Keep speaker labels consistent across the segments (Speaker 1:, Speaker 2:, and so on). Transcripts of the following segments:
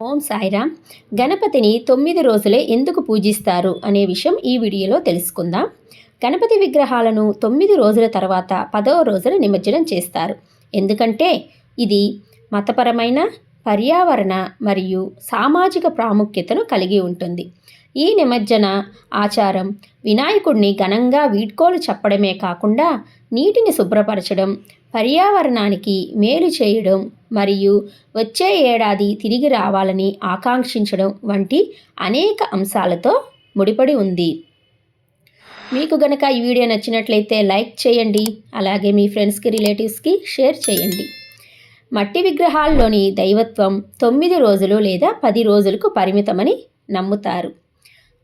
Speaker 1: ఓం సాయిరామ్. గణపతిని తొమ్మిది రోజులే ఎందుకు పూజిస్తారు అనే విషయం ఈ వీడియోలో తెలుసుకుందాం. గణపతి విగ్రహాలను తొమ్మిది రోజుల తర్వాత పదవ రోజున నిమజ్జనం చేస్తారు. ఎందుకంటే ఇది మతపరమైన పర్యావరణ మరియు సామాజిక ప్రాముఖ్యతను కలిగి ఉంటుంది. ఈ నిమజ్జన ఆచారం వినాయకుడిని ఘనంగా వీడ్కోలు చెప్పడమే కాకుండా నీటిని శుభ్రపరచడం పర్యావరణానికి మేలు చేయడం మరియు వచ్చే ఏడాది తిరిగి రావాలని ఆకాంక్షించడం వంటి అనేక అంశాలతో ముడిపడి ఉంది. మీకు గనక ఈ వీడియో నచ్చినట్లయితే లైక్ చేయండి అలాగే మీ ఫ్రెండ్స్కి రిలేటివ్స్కి షేర్ చేయండి. మట్టి విగ్రహాల్లోని దైవత్వం తొమ్మిది రోజులు లేదా పది రోజులకు పరిమితమని నమ్ముతారు.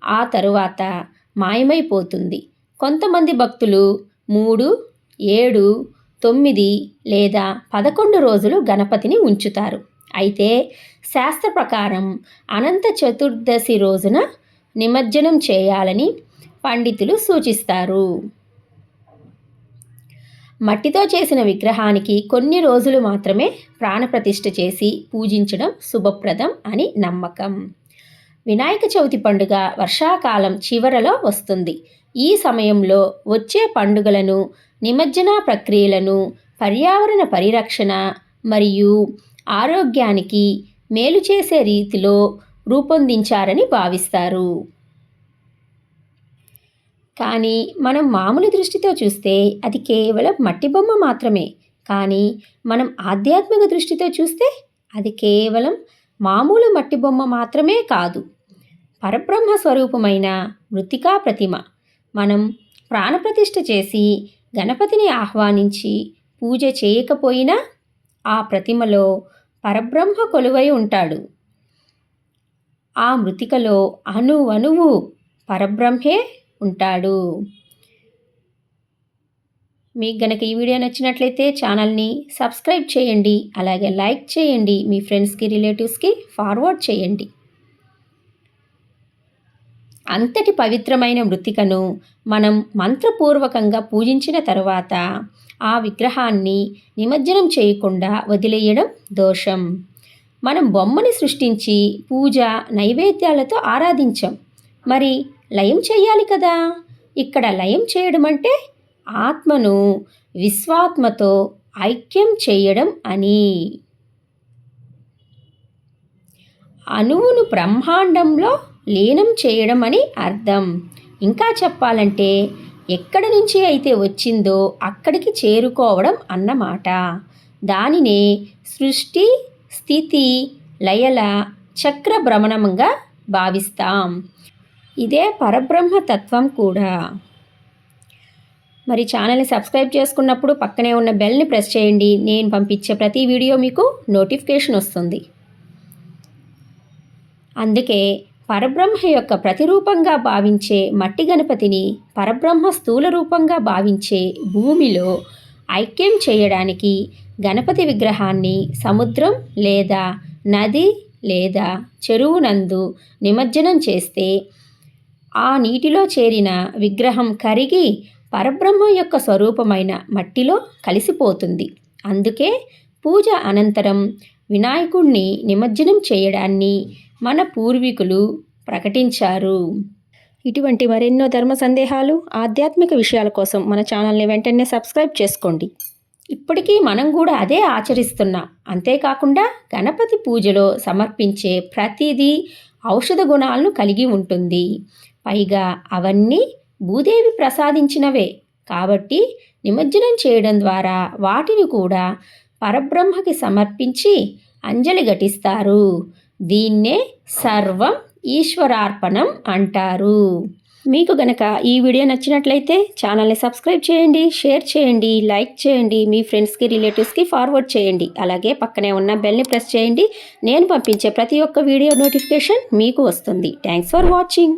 Speaker 1: ఆ తరువాత మాయమైపోతుంది. కొంతమంది భక్తులు మూడు ఏడు తొమ్మిది లేదా పదకొండు రోజులు గణపతిని ఉంచుతారు. అయితే శాస్త్ర ప్రకారం అనంత చతుర్దశి రోజున నిమజ్జనం చేయాలని పండితులు సూచిస్తారు. మట్టితో చేసిన విగ్రహానికి కొన్ని రోజులు మాత్రమే ప్రాణప్రతిష్ఠ చేసి పూజించడం శుభప్రదం అని నమ్మకం. వినాయక చవితి పండుగ వర్షాకాలం చివరలో వస్తుంది. ఈ సమయంలో వచ్చే పండుగలను నిమజ్జన ప్రక్రియలను పర్యావరణ పరిరక్షణ మరియు ఆరోగ్యానికి మేలు చేసే రీతిలో రూపొందించారని భావిస్తారు. కానీ మనం మామూలు దృష్టితో చూస్తే అది కేవలం మట్టి బొమ్మ మాత్రమే. కానీ మనం ఆధ్యాత్మిక దృష్టితో చూస్తే అది కేవలం మామూలు మట్టి బొమ్మ మాత్రమే కాదు. పరబ్రహ్మ స్వరూపమైన మృతికా ప్రతిమ మనం ప్రాణప్రతిష్ఠ చేసి గణపతిని ఆహ్వానించి పూజ చేయకపోయినా ఆ ప్రతిమలో పరబ్రహ్మ కొలువై ఉంటాడు. ఆ మృతికలో అణు అణువు పరబ్రహ్మే ఉంటాడు. మీకు గనక ఈ వీడియో నచ్చినట్లయితే ఛానల్ని సబ్స్క్రైబ్ చేయండి అలాగే లైక్ చేయండి మీ ఫ్రెండ్స్కి రిలేటివ్స్కి ఫార్వర్డ్ చేయండి. అంతటి పవిత్రమైన మృతికను మనం మంత్రపూర్వకంగా పూజించిన తరువాత ఆ విగ్రహాన్ని నిమజ్జనం చేయకుండా వదిలేయడం దోషం. మనం బొమ్మని సృష్టించి పూజ నైవేద్యాలతో ఆరాధించాం. మరి లయం చేయాలి కదా? ఇక్కడ లయం చేయడం అంటే ఆత్మను విశ్వాత్మతో ఐక్యం చేయడం అని. అణువును బ్రహ్మాండంలో లీనం చేయడం అని అర్థం. ఇంకా చెప్పాలంటే ఎక్కడి నుంచి అయితే వచ్చిందో అక్కడికి చేరుకోవడం అన్నమాట. దానినే సృష్టి స్థితి లయల చక్ర భ్రమణంగా భావిస్తాం. ఇదే పరబ్రహ్మ తత్వం కూడా. మరి ఛానల్ని సబ్స్క్రైబ్ చేసుకున్నప్పుడు పక్కనే ఉన్న బెల్ని ప్రెస్ చేయండి. నేను పంపించే ప్రతి వీడియో మీకు నోటిఫికేషన్ వస్తుంది. అందుకే పరబ్రహ్మ యొక్క ప్రతిరూపంగా భావించే మట్టి గణపతిని పరబ్రహ్మ స్థూల రూపంగా భావించే భూమిలో ఐక్యం చేయడానికి గణపతి విగ్రహాన్ని సముద్రం లేదా నది లేదా చెరువునందు నిమజ్జనం చేస్తే ఆ నీటిలో చేరిన విగ్రహం కరిగి పరబ్రహ్మ యొక్క స్వరూపమైన మట్టిలో కలిసిపోతుంది. అందుకే పూజ అనంతరం వినాయకుణ్ణి నిమజ్జనం చేయడాన్ని మన పూర్వీకులు ప్రకటించారు. ఇటువంటి మరెన్నో ధర్మ సందేహాలు ఆధ్యాత్మిక విషయాల కోసం మన ఛానల్ని వెంటనే సబ్స్క్రైబ్ చేసుకోండి. ఇప్పటికీ మనం కూడా అదే ఆచరిస్తున్నాం. అంతేకాకుండా గణపతి పూజలో సమర్పించే ప్రతిదీ ఔషధ గుణాలను కలిగి ఉంటుంది. పైగా అవన్నీ భూదేవి ప్రసాదించినవే. కాబట్టి నిమజ్జనం చేయడం ద్వారా వాటిని కూడా పరబ్రహ్మకి సమర్పించి అంజలి ఘటిస్తారు. దీన్నే సర్వం ఈశ్వరార్పణం అంటారు. మీకు గనక ఈ వీడియో నచ్చినట్లయితే ఛానల్ని సబ్స్క్రైబ్ చేయండి షేర్ చేయండి లైక్ చేయండి మీ ఫ్రెండ్స్కి రిలేటివ్స్కి ఫార్వర్డ్ చేయండి. అలాగే పక్కనే ఉన్న బెల్ని ప్రెస్ చేయండి. నేను పంపించే ప్రతి ఒక్క వీడియో నోటిఫికేషన్ మీకు వస్తుంది. Thanks for watching.